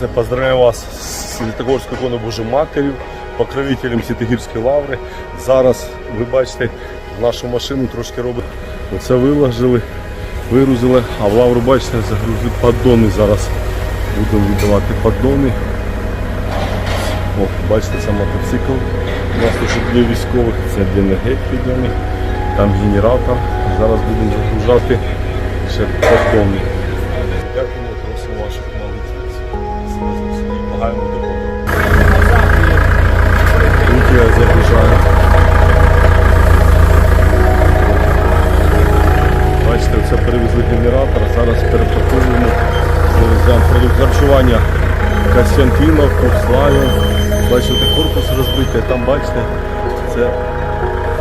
Це поздравляю вас з Святогорською іконою Божою Матір'ю, покровителем Святогірської лаври. Зараз ви бачите, нашу машину трошки робить. Оце виложили, вигрузили, а в лавру бачите, загрузили поддони зараз. Будемо віддавати поддони. О, бачите, це мотоцикл. У нас тут для військових, це для енергетики. Там генератор. Зараз будемо загружати ще поддони. Допомогу. Руки я загружаю. Бачите, це перевезли генератор, зараз перепакуємо, продукт харчування Костянтиновку, Славі. Бачите, корпус розбитий, там бачите, це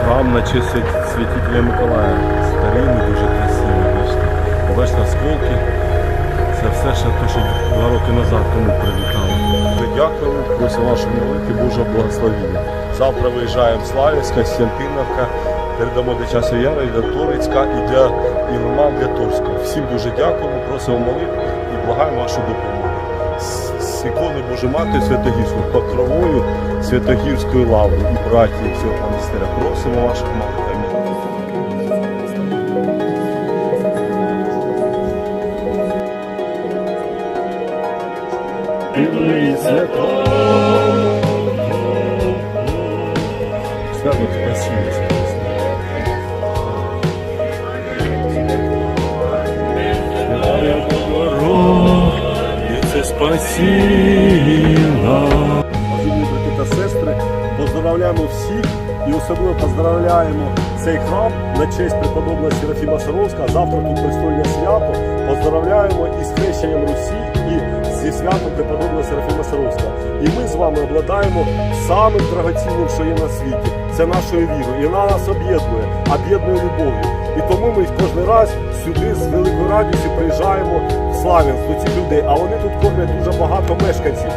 храм на честь святителя Миколая. Старинний, дуже красивий. Бачите, бачите, осколки. Це все ще те, що два роки назад тому прилітало. Ми дякуємо, просимо вашої молитви Божого благословення. Завтра виїжджаємо в Славівськ, Костянтиновка, передамо для часу Яра, для Торицька, і для Ілман, для Торського. Всім дуже дякуємо, просимо молитви і благаємо вашу допомогу. З- іконою Божої Матері Святогірською, покровою Святогірської лаври і браті всього монастиря. Просимо ваших молитв. Свято спасибо. Святая Богородице, спаси нас. Любі брати та сестри, поздравляємо всіх і особливо поздравляємо цей храм на честь преподобного Серафіма Саровського. Завтра тут престольне свято. Поздравляємо із хрещенням Русі і святом преподобного Серафіма Саровського. І ми з вами обладаємо самим драгоцінним, що є на світі. Це нашою вірою. І вона нас об'єднує, об'єднує любов'ю. І тому ми кожен раз сюди з великою радістю приїжджаємо в Славянськ до цих людей. А вони тут кормлять дуже багато мешканців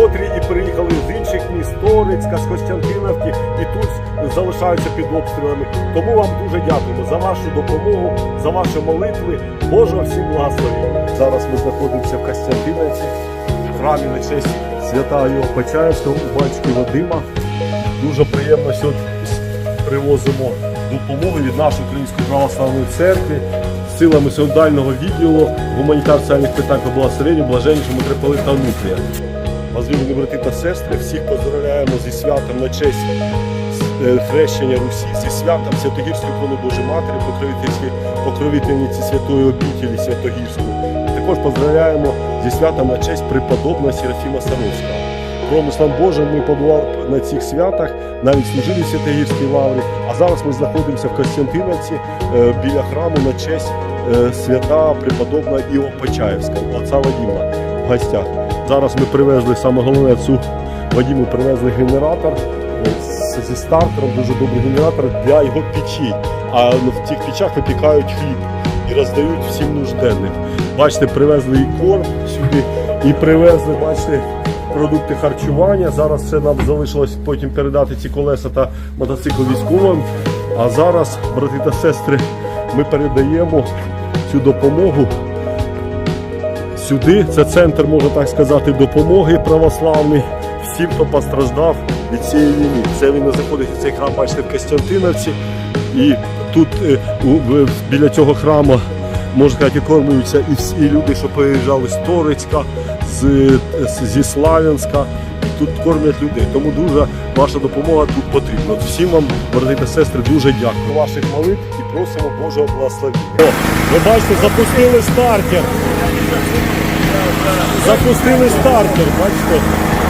котрі і приїхали з інших міст, Торецька, з Костянтиновки, і тут залишаються під обстрілами. Тому вам дуже дякуємо за вашу допомогу, за ваші молитви. Божого всім благословення. Зараз ми знаходимося в Костянтиновці, в храмі на честь свята Його Почаївського у батьки Вадима. Дуже приємно сьогодні привозимо допомогу від нашої Української православної церкви. Силами синодального відділу гуманітар соціальних питань по благословенню блаженнішого митрополита Онуфрія. Возлюблені брати та сестри, всіх поздравляємо зі святом на честь е, хрещення Русі, зі святом Святогірської ікони Божої Матері, покровительниці Святої обітелі Святогірської. Також поздравляємо зі святом на честь преподобного Серафіма Саровського. Промислом Божим ми побували на цих святах, навіть служили в Святогірській лаврі. А зараз ми знаходимося в Костянтиновці е, біля храму на честь е, свята преподобного Іо Почаївського, отця Вадима в гостях. Зараз ми привезли саме головне цю Вадиму привезли генератор зі стартером, дуже добрий генератор для його печі. А в цих печах випікають хліб і роздають всім нужденним. Бачите, привезли і корм сюди, і привезли, бачите, продукти харчування. Зараз ще нам залишилось потім передати ці колеса та мотоцикл військовим. А зараз, брати та сестри, ми передаємо цю допомогу сюди. Це центр, можна так сказати, допомоги православний всім, хто постраждав від цієї війни. Це він знаходиться цей храм, бачите, в Костянтиновці. І тут е, у- біля цього храму, можна сказати, кормуються і всі люди, що приїжджали з Торицька, з- зі Славянська. Тут кормлять людей. Тому дуже ваша допомога тут потрібна. Всім вам, брати та сестри, дуже дякую. Ваших молитв і просимо Божого благословення. О, ви бачите, запустили стартер. Запустили стартер, бачите?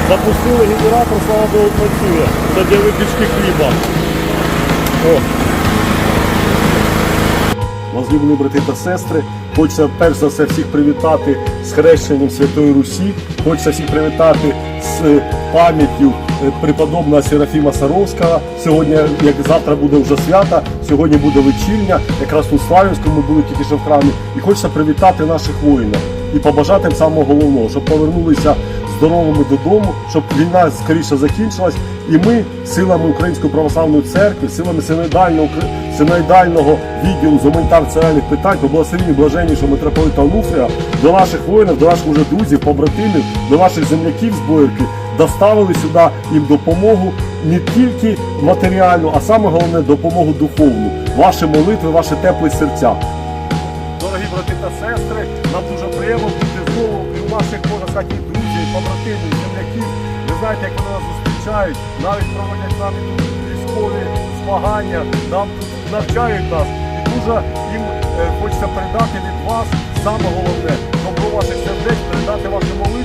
Запустили генератор, слава Богу, працює. Це для випічки хліба. О. Возлюблені брати та сестри, хочеться перш за все всіх привітати з хрещенням Святої Русі. Хочеться всіх привітати з пам'яттю преподобного Серафіма Саровського. Сьогодні, як завтра буде вже свята, сьогодні буде вечірня. Якраз тут в Славянському були тільки що в храмі. І хочеться привітати наших воїнів і побажати їм самого головного, щоб повернулися здоровими додому, щоб війна скоріше закінчилась І ми силами Української православної церкви, силами синоїдального, синоїдального відділу з гуманітарних соціальних питань по блаженнішого митрополита Онуфрія до наших воїнів, до наших уже друзів, побратимів, до наших земляків з Боярки доставили сюди їм допомогу не тільки матеріальну, а саме головне допомогу духовну. Ваші молитви, ваші теплі серця. Дорогі брати та сестри, нам дуже приємно бути знову і у наших, можна сказати, друзів, побратимів, земляків. Ви знаєте, як вони нас зустрічають, навіть проводять нам військові змагання, нам навчають нас. І дуже їм е, хочеться передати від вас саме головне, добро ваших сердець, передати ваші молитви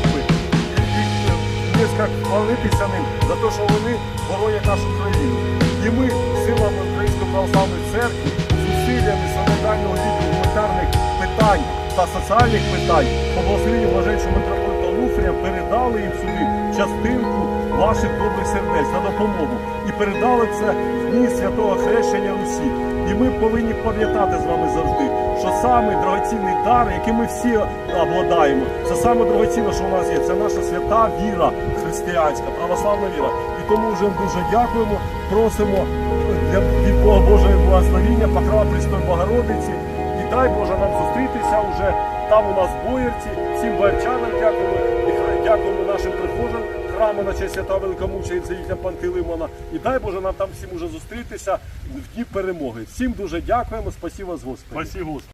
і хвалитися ним за те, що вони боронять нашу країну. І ми силами Української православної церкви, зусиллями солідарного дітей гуманітарних питань та соціальних питань по благословенню блаженшого митрополита Онуфрія передали їм сюди частинку ваших добрих сердець на допомогу і передали це в дні святого хрещення Русі. І ми повинні пам'ятати з вами завжди, що самий дорогоцінний дар, який ми всі обладаємо, це саме дорогоцінне, що у нас є. Це наша свята віра християнська, православна віра. І тому вже дуже дякуємо, просимо для від Бога Божого благословіння, покрова Престой Богородиці. І дай Боже нам зустрітися вже там у нас в Боярці. Всім боярчанам дякуємо і дякуємо нашим прихожим храму на честь святого великомучениця їхня Пантелеймона. І дай Боже нам там всім уже зустрітися в дні перемоги. Всім дуже дякуємо. спасі з Господи. Спасі Господи.